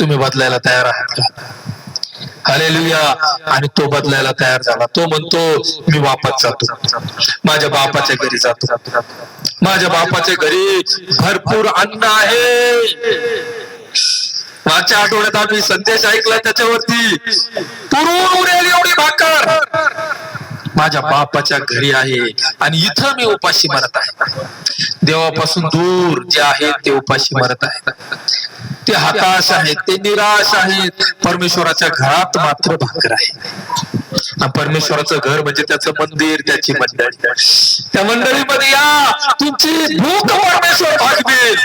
तुम्ही बदलायला तयार आहात का? हालेलुया. आणि तो बदलायला तयार झाला. तो म्हणतो मी वापस जातो. माझ्या बापाच्या घरी जातो. माझ्या बापाच्या घरी भरपूर अन्न आहे. मागच्या आठवड्यात आम्ही संदेश ऐकला त्याच्यावरती. पुरून उरेल एवढी भाकर. माझ्या बापाच्या घरी आहे आणि इथं मी उपाशी मरत आहे. देवापासून दूर जे आहे ते उपाशी मरत आहेत ते हताश आहेत ते निराश आहेत. परमेश्वराच्या घरात मात्र भाकर आहे. परमेश्वराचं घर म्हणजे त्याचं मंदिर त्याची मंडळी. त्या मंडळीमध्ये या. तुमची भूक परमेश्वर भागवेल.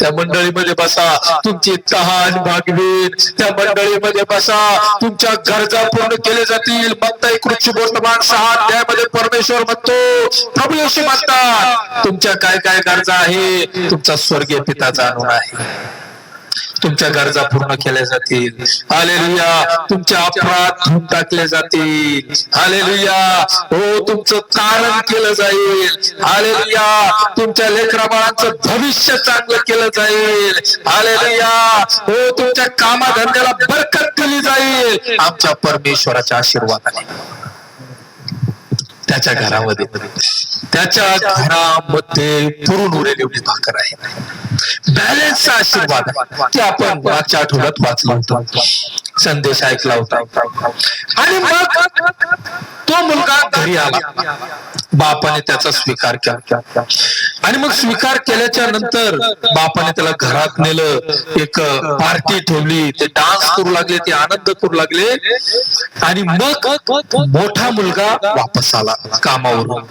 त्या मंडळीमध्ये बसा. तुमची तहान भागवेल. त्या मंडळीमध्ये बसा. तुमच्या गरजा पूर्ण केले जातील. मत्ताई कृषी वर्तमान सहा अध्यायामध्ये परमेश्वर म्हणतो प्रभू येशू म्हणतात तुमच्या काय काय गरजा आहे? तुमचा स्वर्गीय पिता जाणून आहे. तुमच्या गरजा पूर्ण केल्या जातील. हालेलुया तुमच्या अपराध धुवून टाकले जातील. हालेलुया हो तुमचं तारण केलं जाईल. हालेलुया तुमच्या लेकरा बाळांचं भविष्य चांगलं केलं जाईल. हालेलुया हो तुमच्या कामाधंद्याला बरकत दिली जाईल. आमच्या परमेश्वराच्या आशीर्वादाने. त्याच्या घरामध्ये. त्याच्या घरामध्ये पुरून उरेल एवढी भाकर आहे. बॅलन्सचा आशीर्वाद. ते आपण मागच्या आठवड्यात वाचला होता. संदेश ऐकला होता. आणि मग तो मुलगा घरी आला. बापाने त्याचा स्वीकार केला. आणि मग स्वीकार केल्याच्यानंतर बापाने त्याला घरात नेलं. एक पार्टी ठेवली. ते डान्स करू लागले ते आनंद करू लागले. आणि मग मोठा मुलगा वापस आला कामावरून.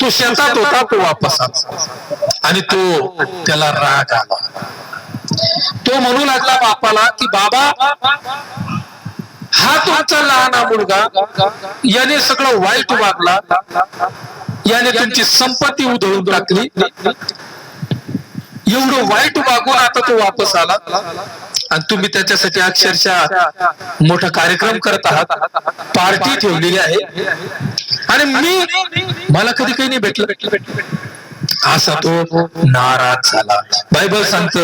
तो शेतात होता तो वापस आला. आणि तो त्याला राग आला. तो म्हणू लागला बापाला की बाबा हा तुमचा लहाना मुलगा याने सगळं वाईट वागला याने तुमची संपत्ती उधळून टाकली. एवढं वाईट वागून आता तो वापस आला. आणि तुम्ही त्याच्यासाठी अक्षरशः मोठा कार्यक्रम करत आहात. पार्टी ठेवलेली आहे. आणि मी मला कधी काही नाही भेटलं. असा तो नाराज झाला. बायबल सांगत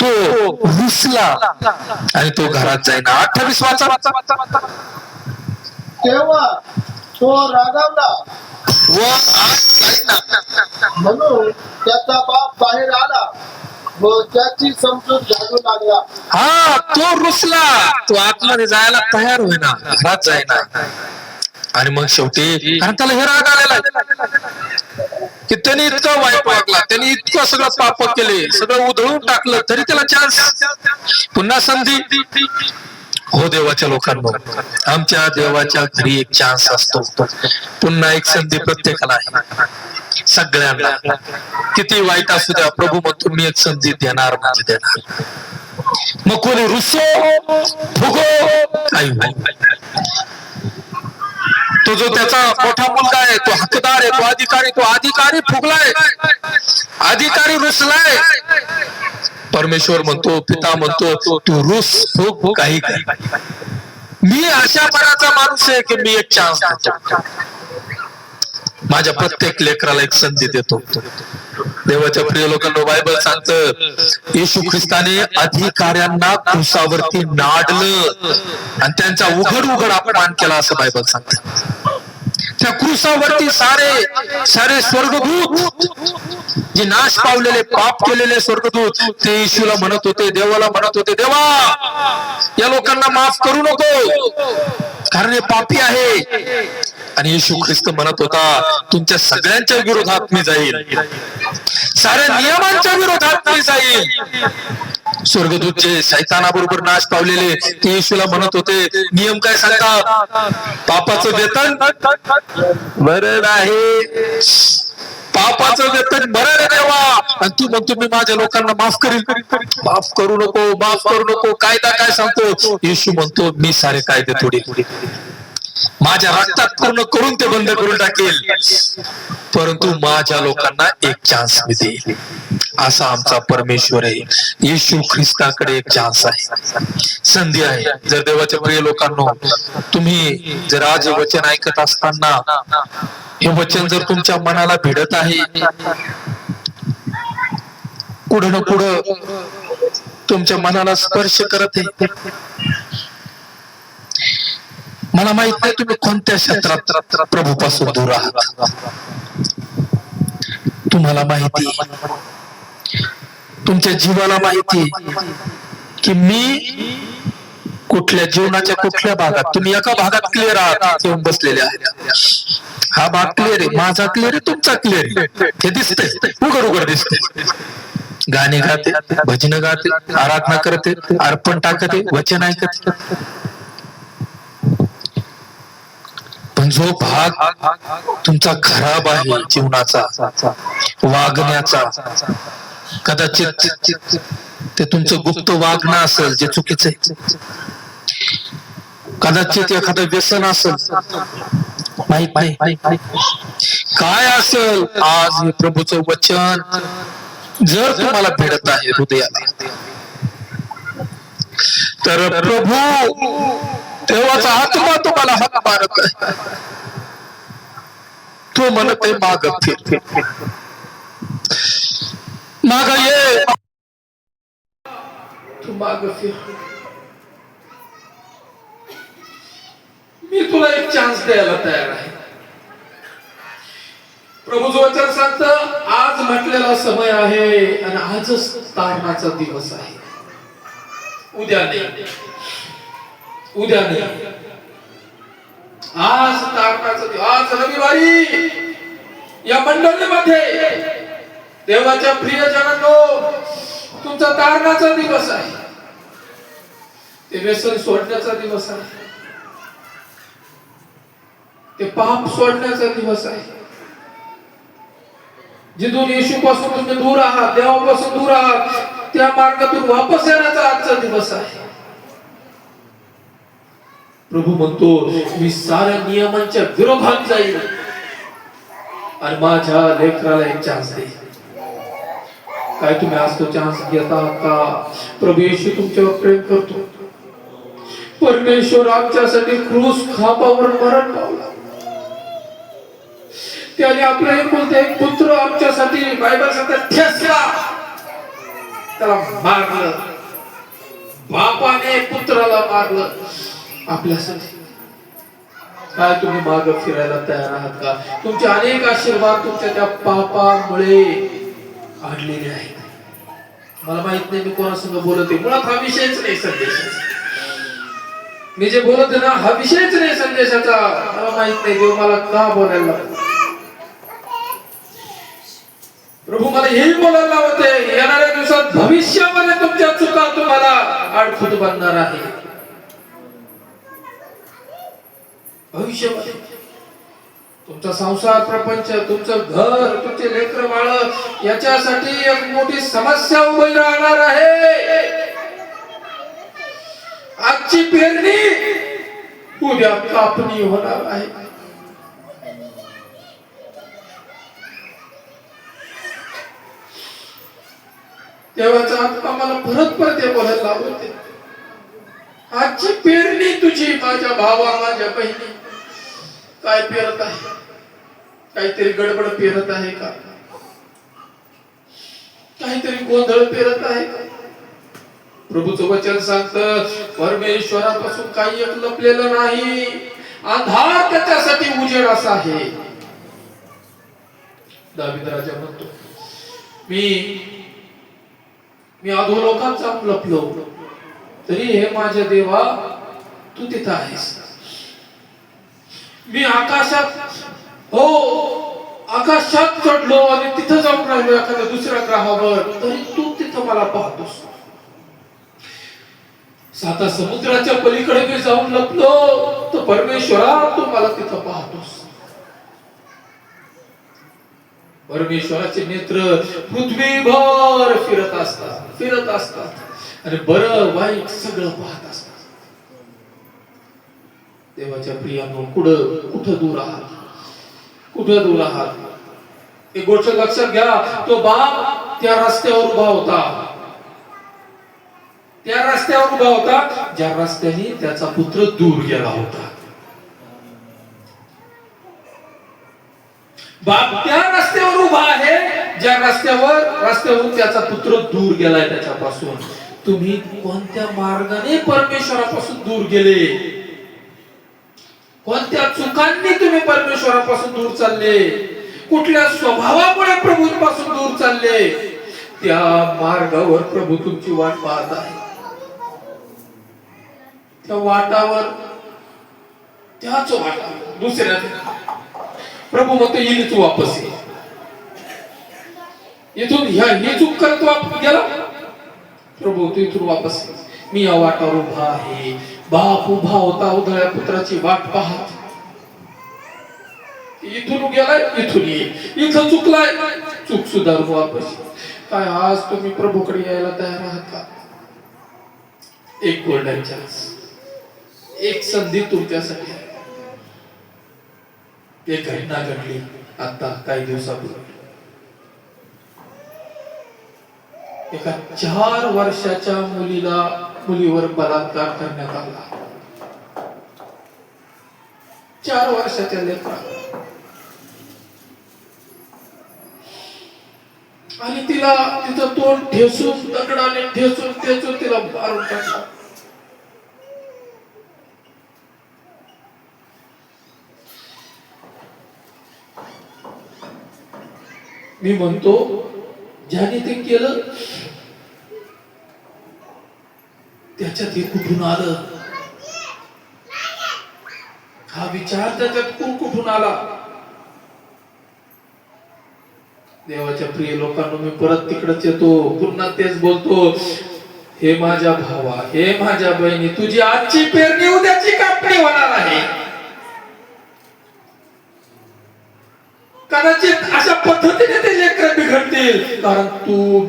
तो रुसला आणि तो घरात जाईना. अठ्ठावीस वाचा. तेव्हा तो रागावला. व. म्हणून त्याचा बाप बाहेर आला व त्याची समजूत झाडू लागला. हा तो रुसला. तो आतमध्ये जायला तयार होईना. घरात जाईना. आणि मग शेवटी कारण त्याला हे राग आलेला. की त्यांनी इतका वाईट वागला त्यांनी इतकं सगळं पाप केले सगळं उधळून टाकलं तरी त्याला चान्स पुन्हा संधी. हो देवाच्या लोकांना आमच्या देवाच्या घरी एक चान्स असतो. पुन्हा एक संधी प्रत्येकाला आहे. सगळ्यांना. किती वाईट असू द्या प्रभू मग तुम्ही एक संधी देणार म्हणजे देणार. मग कोणी रुसो फुगो काही तो जो त्याचा मोठा मुलगा आहे तो हकदार आहे तो अधिकारी तो अधिकारी फुगलाय. अधिकारी रुसलाय. परमेश्वर म्हणतो पिता म्हणतो तू रुस फुग काही काही. मी अशा मनाचा माणूस आहे की मी एक चान्स देतो. माझ्या प्रत्येक लेकराला एक संधी देतो. देवाच्या प्रिय लोकांना बायबल सांगत येशू ख्रिस्ताने अधिकाऱ्यांना कुसावरती नाडलं आणि त्यांचा उघड उघड अपमान केला असं बायबल सांगत. त्या क्रुसावरती सारे सारे स्वर्गदूत जे नाश पावलेले पाप केलेले स्वर्गदूत ते येशूला म्हणत होते देवाला म्हणत होते देवा या लोकांना माफ करू नको कारण हे पापी आहे. आणि येशू ख्रिस्त म्हणत होता तुमच्या सगळ्यांच्या विरोधात मी जाईल साऱ्या नियमांच्या विरोधात मी जाईल स्वर्गदूत जे सैतानाबरोबर नाश पावलेले ते येशूला म्हणत होते नियम काय सांगतात पापाचं वेतन मरण आहे. पापाचं वेतन मरण देवा. आणि तू म्हणतो मी माझ्या लोकांना माफ करील. माफ करू नको माफ करू नको. कायदा काय सांगतो? येशू म्हणतो मी सारे कायदे थोडे थोडे माझ्या रक्तात पूर्ण करून ते बंद करून टाकेल. परंतु माझ्या लोकांना एक चान्स मी देईल. असा आमचा परमेश्वर आहे. येशू ख्रिस्ताकडे एक चान्स आहे. संधी आहे. जर देवाच्या प्रिय लोकांनो तुम्ही जर आज वचन ऐकत असताना हे वचन जर तुमच्या मनाला भिडत आहे कुठं ना कुठं तुमच्या मनाला स्पर्श करत आहे. मला माहीत नाही तुम्ही कोणत्या क्षेत्रात प्रभूपासून दूर आहात. तुम्हाला माहिती तुमच्या जीवाला माहिती की मी कुठल्या जीवनाच्या कुठल्या भागात तुम्ही एका भागात क्लिअर आहात येऊन बसलेले आहात. हा भाग क्लिअर आहे माझा क्लिअर आहे तुमचा क्लिअर आहे. हे दिसतंय उघड उघड दिसतंय. गाणे गाते भजन गाते आराधना करते अर्पण टाकते वचन ऐकते. पण जो भाग तुमचा खराब आहे जीवनाचा वागण्याचा कदाचित ते तुमचं गुप्त वागणं असेल जे चुकीचं आहे. कदाचित एखादं व्यसन असेल. माहीत नाही. काय असेल? आज हे प्रभूचं वचन जर तुम्हाला भिडत आहे हृदयाला तर प्रभू देवाचा आत्मा तुम्हाला हात मारत आहे. तो म्हणत आहे माग फिर. माग ये तू माग मी तुला एक चान्स द्यायला तयार आहे. प्रभूचं वचन सांगत आज म्हटलेला समय आहे आणि आजच तारणाचा दिवस आहे. उद्या नाही. उद्या नाही. आज तारणाचा दिवस आज रविवारी या मंडळीमध्ये देवाच्या प्रियजनांनो तुमचा तारणाचा दिवस आहे. ते व्यसन सोडण्याचा दिवस आहे. ते पाप सोडण्याचा दिवस आहे. जिथून येशू पासून तुम्ही दूर आहात देवापासून दूर आहात त्या मार्गातून वापस येण्याचा आजचा दिवस आहे. प्रभू म्हणतो मी साऱ्या नियमांच्या विरोधात जाईल आणि माझ्या लेकराला एक चान्स देईल काय तुम्ही आज तो चान्स घेता? का प्रभू येशू तुमच्यावर प्रेम करतो. परमेश्वर आमच्यासाठी क्रूस खापावर मरण पावला. त्याने आपला एकुलता एक पुत्र आमच्यासाठी बायबल सांगतात ठेसला. त्याला मारलं. बापाने पुत्राला मारलं. आपल्यासाठी. काय तुम्ही माग फिरायला तयार आहात का? तुमचे अनेक आशीर्वाद तुमच्या त्या पापामुळे आडलेले आहेत. मला माहीत नाही मी कोणासंग बोलत मुळात हा विषयच नाही संदेशाचा. मी जे बोलत ना हा विषयच नाही संदेशाचा. मला माहीत नाही देव मला का बोलायला प्रभू मला हेही बोलायला लावते येणाऱ्या दिवसात भविष्यामध्ये तुमच्या चुका तुम्हाला आडखुट बनणार आहे. भविष्यामध्ये. तुमचा संसार प्रपंच तुमचं घर तुमचे लेकर बाळ याच्यासाठी एक मोठी समस्या उभी राहणार आहे. आजची पेरणी उद्या कापणी होणार आहे. देवाचा आत्मा मला परत परत हे बोलायला लावते आजची पेरणी तुझी माझ्या भावा माझ्या बहिणी. काय पेरत आहे? काहीतरी गडबड पेरत आहे का? काहीतरी गोंधळ पेरत आहे का? प्रभूचं वचन सांगत परमेश्वरापासून काही एक लपलेलं नाही. अंधार त्याच्यासाठी उजेड असा आहे. दाविद राजा म्हणतो मी मी अधोलोकांचा लपलो. तरी हे माझ्या देवा तू तिथं आहेस. मी आकाशात हो आकाशात चढलो आणि तिथं जाऊन राहिलो एखाद्या दुसऱ्या ग्रहावर. तरी तू तिथं मला पाहतोस. साता समुद्राच्या पलीकडे मी जाऊन लपलो तर परमेश्वरा तू मला तिथं पाहतोस. परमेश्वराचे नेत्र पृथ्वीभर फिरत असतात फिरत असतात. आणि बरं वाईट सगळं पाहत असतात. देवाच्या प्रियानो कुठं कुठं दूर आहात? कुठं दूर आहात? एक गोष्ट लक्षात घ्या तो बाप त्या रस्त्यावर उभा होता. त्या रस्त्यावर उभा होता ज्या रस्त्याने त्याचा पुत्र दूर गेला होता. बाप त्या रस्त्यावर उभा आहे ज्या रस्त्यावर रस्त्यावरून त्याचा पुत्र दूर गेलाय त्याच्यापासून. तुम्ही कोणत्या मार्गाने परमेश्वरापासून दूर गेले? कोणत्या चुकांनी तुम्ही परमेश्वरापासून दूर चालले? कुठल्या स्वभावामुळे प्रभूंपासून दूर चालले? त्या मार्गावर प्रभू तुमची वाट पाहत आहे. त्या वाटावर त्याच वाटावर दुसऱ्या प्रभू मग येईल तू वापस येथून ह्या ही चूक करत वापस गेला? प्रभू तू इथून वापस मी या वाटावर उभा आहे. बाप उभा होता उधळ्या पुत्राची वाट पाहत. इथून गेलाय इथून ये इथं चुकलाय. चूक सुधारू वापस. काय आज तुम्ही प्रभूकडे यायला तयार आहात का? एक गोल्डन चान्स एक संधी तुमच्यासाठी आहे. एक घटना घडली आता काही दिवसापूर्वी. एका चार वर्षाच्या मुलीला मुलीवर बलात्कार करण्यात आला. चार वर्षाच्या लेकरा आणि तिला तिचं तोंड ठेसून दगडाने ठेसून ठेसून तिला मारून टाकला. मी म्हणतो ज्याने ते केलं त्याच्यात हे कुठून आलं? हा विचार त्याच्यात कु- कुठून आला? देवाच्या प्रिय लोकांना मी परत तिकडच येतो. पुन्हा तेच बोलतो हे माझ्या भावा हे माझ्या बहिणी तुझी आजची पेरणी उद्याची कापणी होणार आहे. कदाचित अशा पद्धतीने ते लेकर बिघडतील. कारण तू